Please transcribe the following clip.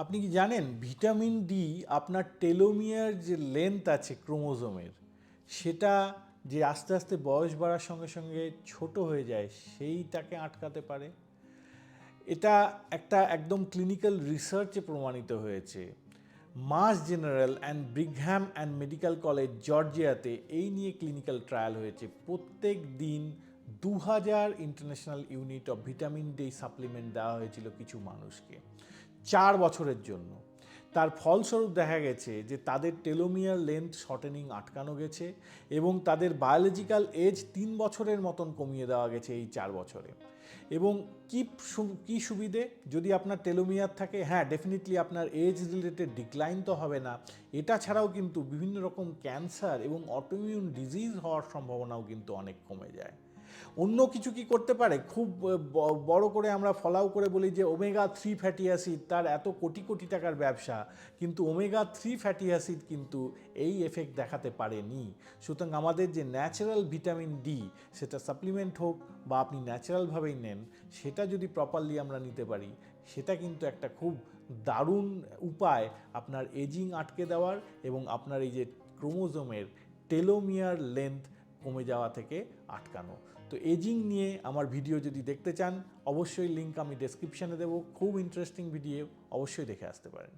আপনি কি জানেন, ভিটামিন ডি আপনার টেলোমিয়ার যে লেন্থ আছে ক্রোমোজোমের, সেটা যে আস্তে আস্তে বয়স বাড়ার সঙ্গে সঙ্গে ছোট হয়ে যায়, সেইটাকে আটকাতে পারে? এটা একটা একদম ক্লিনিক্যাল রিসার্চে প্রমাণিত হয়েছে। Mass General and Brigham and medical college জর্জিয়াতে এই নিয়ে ক্লিনিক্যাল ট্রায়াল হয়েছে। প্রত্যেক দিন দু হাজার international unit of vitamin D supplement দেওয়া হয়েছিল কিছু মানুষকে চার বছরের জন্য। তার ফলস্বরূপ দেখা গেছে যে তাদের টেলোমিয়ার লেন্থ শর্টেনিং আটকানো গেছে এবং তাদের বায়োলজিক্যাল এজ তিন বছরের মতন কমিয়ে দেওয়া গেছে এই চার বছরে। এবং কি কি সুবিধে? যদি আপনার টেলোমিয়ার থাকে হ্যাঁ ডেফিনেটলি আপনার এজ রিলেটেড ডিক্লাইন তো হবে না। এটা ছাড়াও কিন্তু বিভিন্ন রকম ক্যান্সার এবং অটোমিউন ডিজিজ হওয়ার সম্ভাবনাও কিন্তু অনেক কমে যায়। অন্য কিছু কি করতে পারে? খুব বড় করে আমরা ফলাও করে বলি যে ওমেগা থ্রি ফ্যাটি অ্যাসিড তার এত কোটি কোটি টাকার ব্যবসা, কিন্তু ওমেগা থ্রি ফ্যাটি অ্যাসিড কিন্তু এই এফেক্ট দেখাতে পারেনি। সুতরাং আমাদের যে ন্যাচারাল ভিটামিন ডি, সেটা সাপ্লিমেন্ট হোক বা আপনি ন্যাচারালভাবেই নেন, সেটা যদি প্রপারলি আমরা নিতে পারি, সেটা কিন্তু একটা খুব দারুণ উপায় আপনার এজিং আটকে দেওয়ার এবং আপনার এই যে ক্রোমোজোমের টেলোমিয়ার লেন্থ কমে যাওয়া থেকে আটকানো। তো এজিং নিয়ে আমার ভিডিও যদি দেখতে চান, অবশ্যই লিঙ্ক আমি ডেসক্রিপশানে দেবো। খুব ইন্টারেস্টিং ভিডিও অবশ্যই দেখে আসতে পারেন।